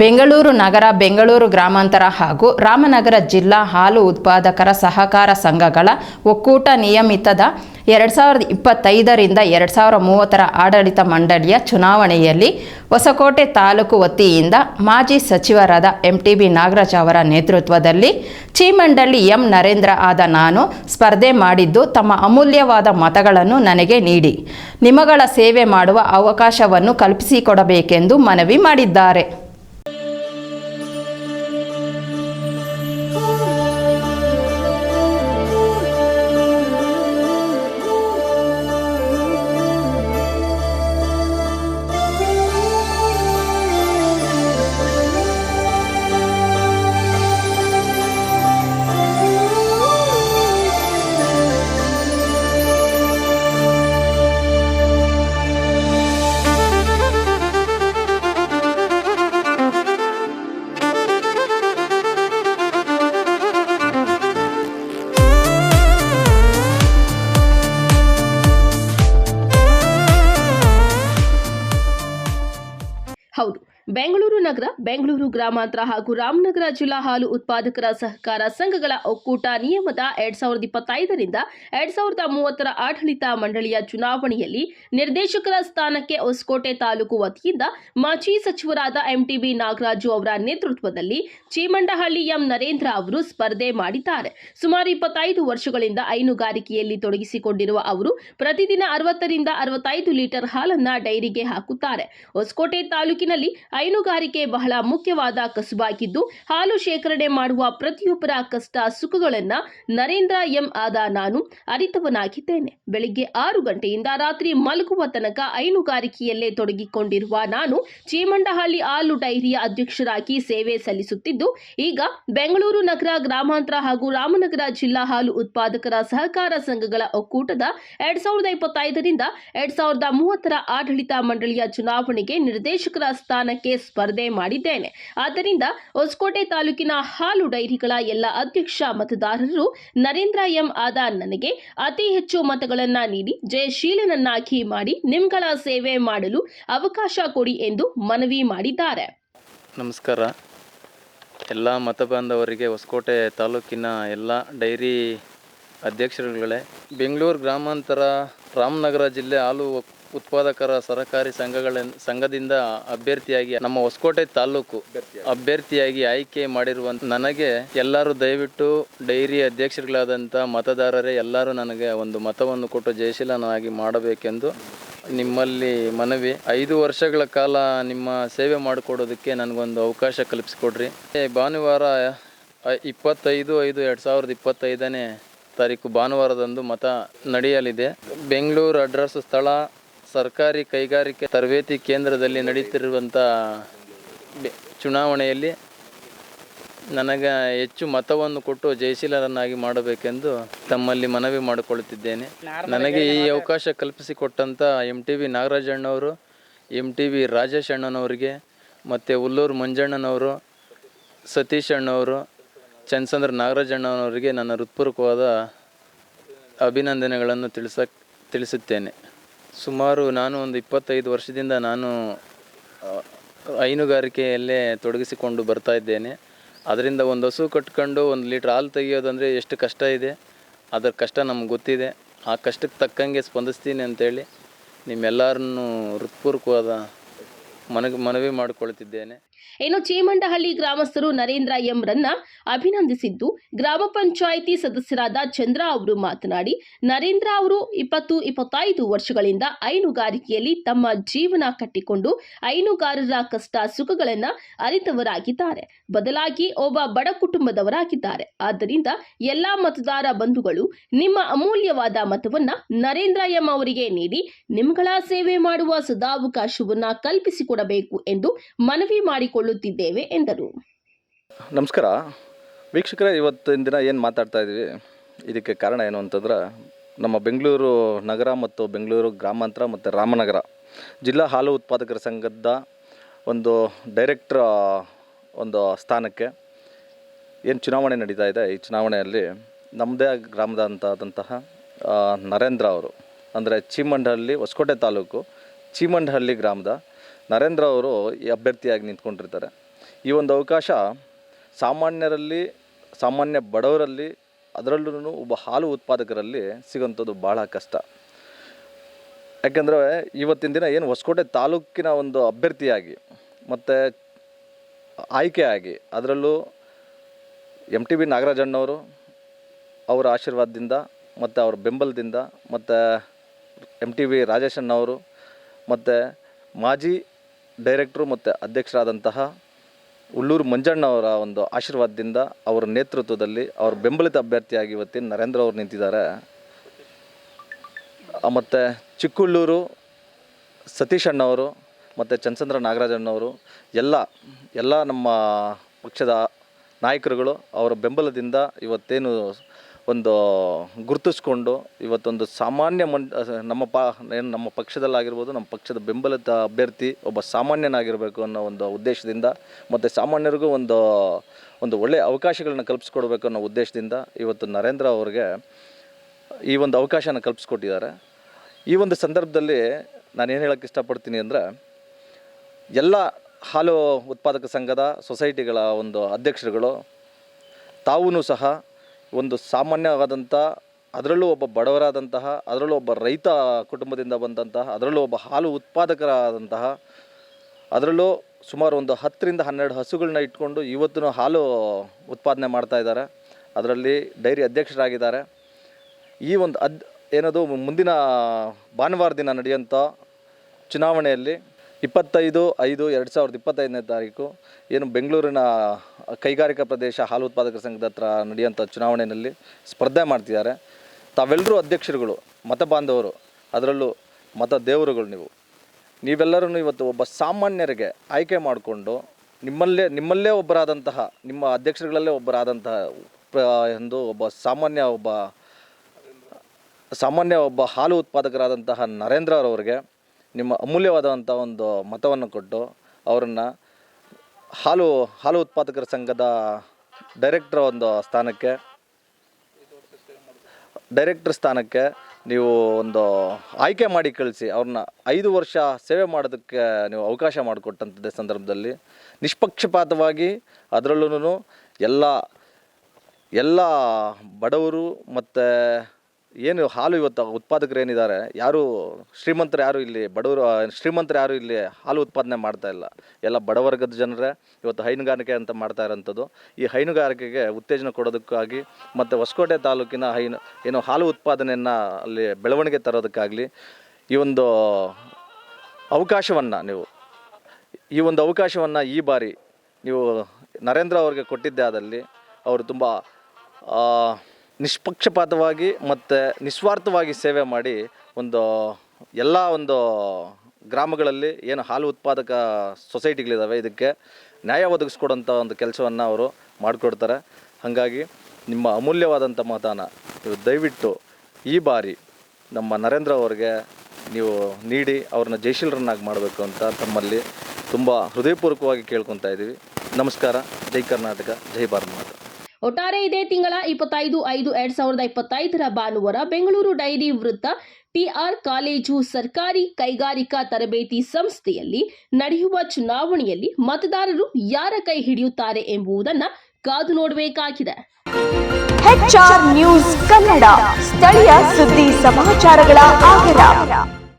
ಬೆಂಗಳೂರು ನಗರ, ಬೆಂಗಳೂರು ಗ್ರಾಮಾಂತರ ಹಾಗೂ ರಾಮನಗರ ಜಿಲ್ಲಾ ಹಾಲು ಉತ್ಪಾದಕರ ಸಹಕಾರ ಸಂಘಗಳ ಒಕ್ಕೂಟ ನಿಯಮಿತದ ಎರಡು ಸಾವಿರದ ಇಪ್ಪತ್ತೈದರಿಂದ ಎರಡು ಸಾವಿರ ಮೂವತ್ತರ ಆಡಳಿತ ಮಂಡಳಿಯ ಚುನಾವಣೆಯಲ್ಲಿ ಹೊಸಕೋಟೆ ತಾಲೂಕು ವತಿಯಿಂದ ಮಾಜಿ ಸಚಿವರಾದ ಎಂ ಟಿ ಬಿ ನಾಗರಾಜ್ ಅವರ ನೇತೃತ್ವದಲ್ಲಿ ಚೀಮಂಡಳ್ಳಿ ಎಂ ನರೇಂದ್ರ ಆದ ನಾನು ಸ್ಪರ್ಧೆ ಮಾಡಿದ್ದು ತಮ್ಮ ಅಮೂಲ್ಯವಾದ ಮತಗಳನ್ನು ನನಗೆ ನೀಡಿ. ನಿಮಗಳ ಸೇವೆ ಮಾಡುವ ಅವಕಾಶವನ್ನು ಕಲ್ಪಿಸಿಕೊಡಬೇಕೆಂದು ಮನವಿ ಮಾಡಿದ್ದಾರೆ. ಬೆಂಗಳೂರು ನಗರ, ಬೆಂಗಳೂರು ಗ್ರಾಮಾಂತರ ಹಾಗೂ ರಾಮನಗರ ಜಿಲ್ಲಾ ಹಾಲು ಉತ್ಪಾದಕರ ಸಹಕಾರ ಸಂಘಗಳ ಒಕ್ಕೂಟ ನಿಯಮದ ಎರಡ್ ಸಾವಿರದ ಇಪ್ಪತ್ತೈದರಿಂದ ಎರಡ್ ಸಾವಿರದ ಮೂವತ್ತರ ಆಡಳಿತ ಮಂಡಳಿಯ ಚುನಾವಣೆಯಲ್ಲಿ ನಿರ್ದೇಶಕರ ಸ್ಥಾನಕ್ಕೆ ಹೊಸಕೋಟೆ ತಾಲೂಕು ವತಿಯಿಂದ ಮಾಜಿ ಸಚಿವರಾದ ಎಂಟಿಬಿ ನಾಗರಾಜು ಅವರ ನೇತೃತ್ವದಲ್ಲಿ ಚೀಮಂಡಹಳ್ಳಿ ಎಂ ನರೇಂದ್ರ ಅವರು ಸ್ಪರ್ಧೆ ಮಾಡಿದ್ದಾರೆ. ಸುಮಾರು ಇಪ್ಪತ್ತೈದು ವರ್ಷಗಳಿಂದ ಹೈನುಗಾರಿಕೆಯಲ್ಲಿ ತೊಡಗಿಸಿಕೊಂಡಿರುವ ಅವರು ಪ್ರತಿದಿನ ಅರವತ್ತರಿಂದ ಅರವತ್ತೈದು ಲೀಟರ್ ಹಾಲನ್ನ ಡೈರಿಗೆ ಹಾಕುತ್ತಾರೆ. ಹೊಸಕೋಟೆ ತಾಲೂಕಿನಲ್ಲಿ ಹೈನುಗಾರಿಕೆ ಬಹಳ ಮುಖ್ಯವಾದ ಕಸುಬಾಗಿದ್ದು, ಹಾಲು ಶೇಖರಣೆ ಮಾಡುವ ಪ್ರತಿಯೊಬ್ಬರ ಕಷ್ಟ ಸುಖಗಳನ್ನು ನರೇಂದ್ರ ಎಂ ಆದ ನಾನು ಅರಿತವನಾಗಿದ್ದೇನೆ. ಬೆಳಿಗ್ಗೆ ಆರು ಗಂಟೆಯಿಂದ ರಾತ್ರಿ ಮಲಗುವ ತನಕ ಹೈನುಗಾರಿಕೆಯಲ್ಲೇ ತೊಡಗಿಕೊಂಡಿರುವ ನಾನು ಚೀಮಂಡಹಳ್ಳಿ ಹಾಲು ಡೈರಿಯ ಅಧ್ಯಕ್ಷರಾಗಿ ಸೇವೆ ಸಲ್ಲಿಸುತ್ತಿದ್ದು, ಈಗ ಬೆಂಗಳೂರು ನಗರ ಗ್ರಾಮಾಂತರ ಹಾಗೂ ರಾಮನಗರ ಜಿಲ್ಲಾ ಹಾಲು ಉತ್ಪಾದಕರ ಸಹಕಾರ ಸಂಘಗಳ ಒಕ್ಕೂಟದ ಎರಡ್ ಸಾವಿರದ ಇಪ್ಪತ್ತೈದರಿಂದ ಎರಡ್ ಸಾವಿರದ ಮೂವತ್ತರ ಆಡಳಿತ ಮಂಡಳಿಯ ಚುನಾವಣೆಗೆ ನಿರ್ದೇಶಕರ ಸ್ಥಾನಕ್ಕೆ ಸ್ಪರ್ಧೆ ಮಾಡಿದ್ದೇನೆ. ಆದ್ದರಿಂದ ಹೊಸಕೋಟೆ ತಾಲೂಕಿನ ಹಾಲು ಡೈರಿಗಳ ಎಲ್ಲ ಅಧ್ಯಕ್ಷ ಮತದಾರರು ನರೇಂದ್ರ ಎಂ ಆದಾರ್ ನನಗೆ ಅತಿ ಹೆಚ್ಚು ಮತಗಳನ್ನ ನೀಡಿ ಜಯಶೀಲನನ್ನಾಗಿ ಮಾಡಿ ನಿಮ್ಗಳ ಸೇವೆ ಮಾಡಲು ಅವಕಾಶ ಕೊಡಿ ಎಂದು ಮನವಿ ಮಾಡಿದ್ದಾರೆ. ನಮಸ್ಕಾರ. ಎಲ್ಲ ಮತ ಬಾಂಧವರಿಗೆ ಹೊಸಕೋಟೆ ತಾಲೂಕಿನ ಎಲ್ಲ ಡೈರಿ ಅಧ್ಯಕ್ಷರುಗಳೇ, ಬೆಂಗಳೂರು ಗ್ರಾಮಾಂತರ ರಾಮನಗರ ಜಿಲ್ಲೆ ಹಾಲು ಉತ್ಪಾದಕರ ಸಹಕಾರಿ ಸಂಘಗಳ ಸಂಘದಿಂದ ಅಭ್ಯರ್ಥಿಯಾಗಿ ನಮ್ಮ ಹೊಸಕೋಟೆ ತಾಲೂಕು ಅಭ್ಯರ್ಥಿಯಾಗಿ ಆಯ್ಕೆ ಮಾಡಿರುವಂತ ನನಗೆ ಎಲ್ಲರೂ ದಯವಿಟ್ಟು ಡೈರಿ ಅಧ್ಯಕ್ಷರುಗಳಾದಂಥ ಮತದಾರರೇ ಎಲ್ಲರೂ ನನಗೆ ಒಂದು ಮತವನ್ನು ಕೊಟ್ಟು ಜಯಶೀಲನಾಗಿ ಮಾಡಬೇಕೆಂದು ನಿಮ್ಮಲ್ಲಿ ಮನವಿ. ಐದು ವರ್ಷಗಳ ಕಾಲ ನಿಮ್ಮ ಸೇವೆ ಮಾಡಿಕೊಡೋದಕ್ಕೆ ನನಗೊಂದು ಅವಕಾಶ ಕಲ್ಪಿಸಿಕೊಡ್ರಿ. ಭಾನುವಾರ ಇಪ್ಪತ್ತೈದು, ಐದು, ಎರಡು ಸಾವಿರದ ಇಪ್ಪತ್ತೈದನೇ ತಾರೀಕು ಭಾನುವಾರದಂದು ಮತ ನಡೆಯಲಿದೆ. ಬೆಂಗಳೂರು ಅಡ್ರೆಸ್ ಸ್ಥಳ ಸರ್ಕಾರಿ ಕೈಗಾರಿಕೆ ತರಬೇತಿ ಕೇಂದ್ರದಲ್ಲಿ ನಡೀತಿರುವಂಥ ಚುನಾವಣೆಯಲ್ಲಿ ನನಗೆ ಹೆಚ್ಚು ಮತವನ್ನು ಕೊಟ್ಟು ಜಯಶೀಲರನ್ನಾಗಿ ಮಾಡಬೇಕೆಂದು ತಮ್ಮಲ್ಲಿ ಮನವಿ ಮಾಡಿಕೊಳ್ಳುತ್ತಿದ್ದೇನೆ. ನನಗೆ ಈ ಅವಕಾಶ ಕಲ್ಪಿಸಿಕೊಟ್ಟಂಥ ಎಂ ಟಿ ವಿ ನಾಗರಾಜಣ್ಣವರು ಎಂ ಟಿ ವಿ ರಾಜೇಶ್ ಅಣ್ಣನವರಿಗೆ ಮತ್ತು ಹುಲ್ಲೂರು ಮಂಜಣ್ಣನವರು ಸತೀಶ್ ಅಣ್ಣವರು ಚಂದ್ಸಂದ್ರ ನಾಗರಾಜಣ್ಣನವರಿಗೆ ನನ್ನ ಹೃತ್ಪೂರ್ವಕವಾದ ಅಭಿನಂದನೆಗಳನ್ನು ತಿಳಿಸ ತಿಳಿಸುತ್ತೇನೆ. ಸುಮಾರು ನಾನು ಒಂದು ಇಪ್ಪತ್ತೈದು ವರ್ಷದಿಂದ ನಾನು ಹೈನುಗಾರಿಕೆಯಲ್ಲೇ ತೊಡಗಿಸಿಕೊಂಡು ಬರ್ತಾ ಇದ್ದೇನೆ. ಅದರಿಂದ ಒಂದು ಹಸು ಕಟ್ಕೊಂಡು ಒಂದು ಲೀಟ್ರ್ ಹಾಲು ತೆಗೆಯೋದಂದರೆ ಎಷ್ಟು ಕಷ್ಟ ಇದೆ. ಅದರ ಕಷ್ಟ ನಮ್ಗೆ ಗೊತ್ತಿದೆ. ಆ ಕಷ್ಟಕ್ಕೆ ತಕ್ಕಂಗೆ ಸ್ಪಂದಿಸ್ತೀನಿ ಅಂತೇಳಿ ನಿಮ್ಮೆಲ್ಲರನ್ನೂ ಹೃತ್ಪೂರ್ವಕವಾದ ಮನವಿ ಮನವಿ ಮಾಡಿಕೊಳ್ತಿದ್ದೇನೆ. ಇನ್ನು ಚೀಮಂಡಹಳ್ಳಿ ಗ್ರಾಮಸ್ಥರು ನರೇಂದ್ರ ಎಂ ರನ್ನ ಅಭಿನಂದಿಸಿದ್ದು ಗ್ರಾಮ ಪಂಚಾಯಿತಿ ಸದಸ್ಯರಾದ ಚಂದ್ರ ಅವರು ಮಾತನಾಡಿ, ನರೇಂದ್ರ ಅವರು ಇಪ್ಪತ್ತು ಇಪ್ಪತ್ತೈದು ವರ್ಷಗಳಿಂದ ಹೈನುಗಾರಿಕೆಯಲ್ಲಿ ತಮ್ಮ ಜೀವನ ಕಟ್ಟಿಕೊಂಡು ಹೈನುಗಾರರ ಕಷ್ಟ ಸುಖಗಳನ್ನ ಅರಿತವರಾಗಿದ್ದಾರೆ. ಬದಲಾಗಿ ಒಬ್ಬ ಬಡ ಕುಟುಂಬದವರಾಗಿದ್ದಾರೆ. ಆದ್ದರಿಂದ ಎಲ್ಲಾ ಮತದಾರ ಬಂಧುಗಳು ನಿಮ್ಮ ಅಮೂಲ್ಯವಾದ ಮತವನ್ನ ನರೇಂದ್ರ ಎಂ ಅವರಿಗೆ ನೀಡಿ, ನಿಮ್ಗಳ ಸೇವೆ ಮಾಡುವ ಸದಾವಕಾಶವನ್ನ ಕಲ್ಪಿಸಿಕೊಡಬೇಕು ಎಂದು ಮನವಿ ಮಾಡಿಕೊಳ್ಳುತ್ತಿದ್ದೇವೆ ಎಂದರು. ನಮಸ್ಕಾರ. ವೀಕ್ಷಕರೇ, ಇವತ್ತಿನ ದಿನ ಏನು ಮಾತಾಡ್ತಾ ಇದ್ದೀವಿ ಇದಕ್ಕೆ ಕಾರಣ ಏನು ಅಂತಂದ್ರೆ, ನಮ್ಮ ಬೆಂಗಳೂರು ನಗರ ಮತ್ತು ಬೆಂಗಳೂರು ಗ್ರಾಮಾಂತರ ಮತ್ತು ರಾಮನಗರ ಜಿಲ್ಲಾ ಹಾಲು ಉತ್ಪಾದಕರ ಸಂಘದ ಒಂದು ಡೈರೆಕ್ಟ್ರ ಒಂದು ಸ್ಥಾನಕ್ಕೆ ಏನು ಚುನಾವಣೆ ನಡೀತಾ ಇದೆ? ಈ ಚುನಾವಣೆಯಲ್ಲಿ ನಮ್ಮದೇ ಗ್ರಾಮದ ಅಂತಾದಂತಹ ನರೇಂದ್ರ ಅವರು, ಅಂದರೆ ಚೀಮಂಡಹಳ್ಳಿ ಹೊಸಕೋಟೆ ತಾಲೂಕು, ಚೀಮಂಡಹಳ್ಳಿ ಗ್ರಾಮದ ನರೇಂದ್ರ ಅವರು ಈ ಅಭ್ಯರ್ಥಿಯಾಗಿ ನಿಂತ್ಕೊಂಡಿರ್ತಾರೆ. ಈ ಒಂದು ಅವಕಾಶ ಸಾಮಾನ್ಯರಲ್ಲಿ, ಸಾಮಾನ್ಯ ಬಡವರಲ್ಲಿ ಅದರಲ್ಲೂ ಒಬ್ಬ ಹಾಲು ಉತ್ಪಾದಕರಲ್ಲಿ ಸಿಗೋಂಥದ್ದು ಭಾಳ ಕಷ್ಟ. ಯಾಕೆಂದರೆ ಇವತ್ತಿನ ದಿನ ಏನು ಹೊಸಕೋಟೆ ತಾಲೂಕಿನ ಒಂದು ಅಭ್ಯರ್ಥಿಯಾಗಿ ಮತ್ತು ಆಯ್ಕೆಯಾಗಿ ಅದರಲ್ಲೂ ಎಂ ಟಿ ಬಿ ನಾಗರಾಜಣ್ಣವರು ಅವರ ಆಶೀರ್ವಾದದಿಂದ ಮತ್ತು ಅವ್ರ ಬೆಂಬಲದಿಂದ ಮತ್ತು ಎಂ ಟಿ ಬಿ ರಾಜೇಶಣ್ಣವರು ಮತ್ತು ಮಾಜಿ ಡೈರೆಕ್ಟ್ರು ಮತ್ತು ಅಧ್ಯಕ್ಷರಾದಂತಹ ಉಳ್ಳೂರು ಮಂಜಣ್ಣವರ ಒಂದು ಆಶೀರ್ವಾದದಿಂದ ಅವರ ನೇತೃತ್ವದಲ್ಲಿ ಅವ್ರ ಬೆಂಬಲಿತ ಅಭ್ಯರ್ಥಿಯಾಗಿ ಇವತ್ತಿನ ನರೇಂದ್ರ ಅವರು ನಿಂತಿದ್ದಾರೆ. ಮತ್ತು ಚಿಕ್ಕುಳ್ಳೂರು ಸತೀಶ್ ಅಣ್ಣವರು ಮತ್ತು ಚಂದ್ರಚಂದ್ರ ನಾಗರಾಜಣ್ಣವರು ಎಲ್ಲ ಎಲ್ಲ ನಮ್ಮ ಪಕ್ಷದ ನಾಯಕರುಗಳು ಅವರ ಬೆಂಬಲದಿಂದ ಇವತ್ತೇನು ಒಂದು ಗುರುತಿಸ್ಕೊಂಡು ಇವತ್ತೊಂದು ಸಾಮಾನ್ಯ ಮನ್ ನಮ್ಮ ಪಾ, ಏನು ನಮ್ಮ ಪಕ್ಷದಲ್ಲಾಗಿರ್ಬೋದು, ನಮ್ಮ ಪಕ್ಷದ ಬೆಂಬಲಿತ ಅಭ್ಯರ್ಥಿ ಒಬ್ಬ ಸಾಮಾನ್ಯನಾಗಿರಬೇಕು ಅನ್ನೋ ಒಂದು ಉದ್ದೇಶದಿಂದ ಮತ್ತು ಸಾಮಾನ್ಯರಿಗೂ ಒಂದು ಒಂದು ಒಳ್ಳೆಯ ಅವಕಾಶಗಳನ್ನ ಕಲ್ಪಿಸ್ಕೊಡ್ಬೇಕು ಅನ್ನೋ ಉದ್ದೇಶದಿಂದ ಇವತ್ತು ನರೇಂದ್ರ ಅವ್ರಿಗೆ ಈ ಒಂದು ಅವಕಾಶನ ಕಲ್ಪಿಸ್ಕೊಟ್ಟಿದ್ದಾರೆ. ಈ ಒಂದು ಸಂದರ್ಭದಲ್ಲಿ ನಾನು ಏನು ಹೇಳೋಕ್ಕೆ ಇಷ್ಟಪಡ್ತೀನಿ ಅಂದರೆ, ಎಲ್ಲ ಹಾಲು ಉತ್ಪಾದಕ ಸಂಘದ ಸೊಸೈಟಿಗಳ ಒಂದು ಅಧ್ಯಕ್ಷರುಗಳು ತಾವೂ ಸಹ ಒಂದು ಸಾಮಾನ್ಯವಾದಂಥ, ಅದರಲ್ಲೂ ಒಬ್ಬ ಬಡವರಾದಂತಹ, ಅದರಲ್ಲೂ ಒಬ್ಬ ರೈತ ಕುಟುಂಬದಿಂದ ಬಂದಂತಹ, ಅದರಲ್ಲೂ ಒಬ್ಬ ಹಾಲು ಉತ್ಪಾದಕರಾದಂತಹ, ಅದರಲ್ಲೂ ಸುಮಾರು ಒಂದು ಹತ್ತರಿಂದ ಹನ್ನೆರಡು ಹಸುಗಳನ್ನ ಇಟ್ಕೊಂಡು ಇವತ್ತು ಹಾಲು ಉತ್ಪಾದನೆ ಮಾಡ್ತಾ ಇದ್ದಾರೆ. ಅದರಲ್ಲಿ ಡೈರಿ ಅಧ್ಯಕ್ಷರಾಗಿದ್ದಾರೆ. ಈ ಒಂದು ಅದ್, ಏನದು, ಮುಂದಿನ ಭಾನುವಾರ ದಿನ ನಡೆಯುವಂಥ ಚುನಾವಣೆಯಲ್ಲಿ ಇಪ್ಪತ್ತೈದು ಐದು ಎರಡು ಸಾವಿರದ ಇಪ್ಪತ್ತೈದನೇ ತಾರೀಕು ಏನು ಬೆಂಗಳೂರಿನ ಕೈಗಾರಿಕಾ ಪ್ರದೇಶ ಹಾಲು ಉತ್ಪಾದಕರ ಸಂಘದ ಹತ್ರ ನಡೆಯುವಂಥ ಚುನಾವಣೆಯಲ್ಲಿ ಸ್ಪರ್ಧೆ ಮಾಡ್ತಿದ್ದಾರೆ. ತಾವೆಲ್ಲರೂ ಅಧ್ಯಕ್ಷರುಗಳು, ಮತ ಬಾಂಧವರು, ಅದರಲ್ಲೂ ಮತ ದೇವರುಗಳು ನೀವು. ನೀವೆಲ್ಲರೂ ಇವತ್ತು ಒಬ್ಬ ಸಾಮಾನ್ಯರಿಗೆ ಆಯ್ಕೆ ಮಾಡಿಕೊಂಡು ನಿಮ್ಮಲ್ಲೇ ನಿಮ್ಮಲ್ಲೇ ಒಬ್ಬರಾದಂತಹ, ನಿಮ್ಮ ಅಧ್ಯಕ್ಷರುಗಳಲ್ಲೇ ಒಬ್ಬರಾದಂತಹ ಎಂದು ಒಬ್ಬ ಸಾಮಾನ್ಯ ಒಬ್ಬ ಸಾಮಾನ್ಯ ಒಬ್ಬ ಹಾಲು ಉತ್ಪಾದಕರಾದಂತಹ ನರೇಂದ್ರ ಅವರಿಗೆ ನಿಮ್ಮ ಅಮೂಲ್ಯವಾದಂಥ ಒಂದು ಮತವನ್ನು ಕೊಟ್ಟು ಅವರನ್ನು ಹಾಲು ಹಾಲು ಉತ್ಪಾದಕರ ಸಂಘದ ಡೈರೆಕ್ಟರ್ ಒಂದು ಸ್ಥಾನಕ್ಕೆ ಡೈರೆಕ್ಟರ್ ಸ್ಥಾನಕ್ಕೆ ನೀವು ಒಂದು ಆಯ್ಕೆ ಮಾಡಿ ಕಳಿಸಿ, ಅವ್ರನ್ನ ಐದು ವರ್ಷ ಸೇವೆ ಮಾಡೋದಕ್ಕೆ ನೀವು ಅವಕಾಶ ಮಾಡಿಕೊಟ್ಟಂಥದ್ದೇ ಸಂದರ್ಭದಲ್ಲಿ ನಿಷ್ಪಕ್ಷಪಾತವಾಗಿ ಅದರಲ್ಲೂ ಎಲ್ಲ ಎಲ್ಲ ಬಡವರು ಮತ್ತು ಏನು ಹಾಲು ಇವತ್ತು ಉತ್ಪಾದಕರು ಏನಿದ್ದಾರೆ, ಯಾರು ಶ್ರೀಮಂತರು ಯಾರು ಇಲ್ಲಿ ಬಡವರು ಶ್ರೀಮಂತರು ಯಾರು ಇಲ್ಲಿ ಹಾಲು ಉತ್ಪಾದನೆ ಮಾಡ್ತಾ ಇಲ್ಲ. ಎಲ್ಲ ಬಡವರ್ಗದ ಜನರೇ ಇವತ್ತು ಹೈನುಗಾರಿಕೆ ಅಂತ ಮಾಡ್ತಾ ಇರೋಂಥದ್ದು. ಈ ಹೈನುಗಾರಿಕೆಗೆ ಉತ್ತೇಜನ ಕೊಡೋದಕ್ಕಾಗಿ ಮತ್ತು ಹೊಸಕೋಟೆ ತಾಲೂಕಿನ ಹೈನು, ಏನು ಹಾಲು ಉತ್ಪಾದನೆಯನ್ನು ಅಲ್ಲಿ ಬೆಳವಣಿಗೆ ತರೋದಕ್ಕಾಗಲಿ ಈ ಒಂದು ಅವಕಾಶವನ್ನು ನೀವು, ಈ ಒಂದು ಅವಕಾಶವನ್ನು ಈ ಬಾರಿ ನೀವು ನರೇಂದ್ರ ಅವ್ರಿಗೆ ಕೊಟ್ಟಿದ್ದೆ ಆದಲ್ಲಿ, ಅವರು ತುಂಬ ನಿಷ್ಪಕ್ಷಪಾತವಾಗಿ ಮತ್ತು ನಿಸ್ವಾರ್ಥವಾಗಿ ಸೇವೆ ಮಾಡಿ ಒಂದು ಎಲ್ಲ ಒಂದು ಗ್ರಾಮಗಳಲ್ಲಿ ಏನು ಹಾಲು ಉತ್ಪಾದಕ ಸೊಸೈಟಿಗಳಿದ್ದಾವೆ ಇದಕ್ಕೆ ನ್ಯಾಯ ಒದಗಿಸ್ಕೊಡೋಂಥ ಒಂದು ಕೆಲಸವನ್ನು ಅವರು ಮಾಡಿಕೊಡ್ತಾರೆ. ಹಾಗಾಗಿ ನಿಮ್ಮ ಅಮೂಲ್ಯವಾದಂಥ ಮತದಾನ ನೀವು ದಯವಿಟ್ಟು ಈ ಬಾರಿ ನಮ್ಮ ನರೇಂದ್ರ ಅವರಿಗೆ ನೀವು ನೀಡಿ ಅವ್ರನ್ನ ಜಯಶೀಲರನ್ನಾಗಿ ಮಾಡಬೇಕು ಅಂತ ತಮ್ಮಲ್ಲಿ ತುಂಬ ಹೃದಯಪೂರ್ವಕವಾಗಿ ಕೇಳ್ಕೊತಾ ಇದ್ದೀವಿ. ನಮಸ್ಕಾರ. ಜೈ ಕರ್ನಾಟಕ. ಜೈ ಭಾರತ್. ಒಟ್ಟಾರೆ ಇದೇ ತಿಂಗಳ ಇಪ್ಪತ್ತೈದು ಐದು ಎರಡ್ ಸಾವಿರದ ಇಪ್ಪತ್ತೈದರ ಭಾನುವಾರ ಬೆಂಗಳೂರು ಡೈರಿ ವೃತ್ತ ಟಿಆರ್ ಕಾಲೇಜು ಸರ್ಕಾರಿ ಕೈಗಾರಿಕಾ ತರಬೇತಿ ಸಂಸ್ಥೆಯಲ್ಲಿ ನಡೆಯುವ ಚುನಾವಣೆಯಲ್ಲಿ ಮತದಾರರು ಯಾರ ಕೈ ಹಿಡಿಯುತ್ತಾರೆ ಎಂಬುದನ್ನು ಕಾದು ನೋಡಬೇಕಾಗಿದೆ. ನ್ಯೂಸ್ ಕನ್ನಡ, ಸ್ಥಳೀಯ ಸುದ್ದಿ ಸಮಾಚಾರಗಳ ಆಗರ.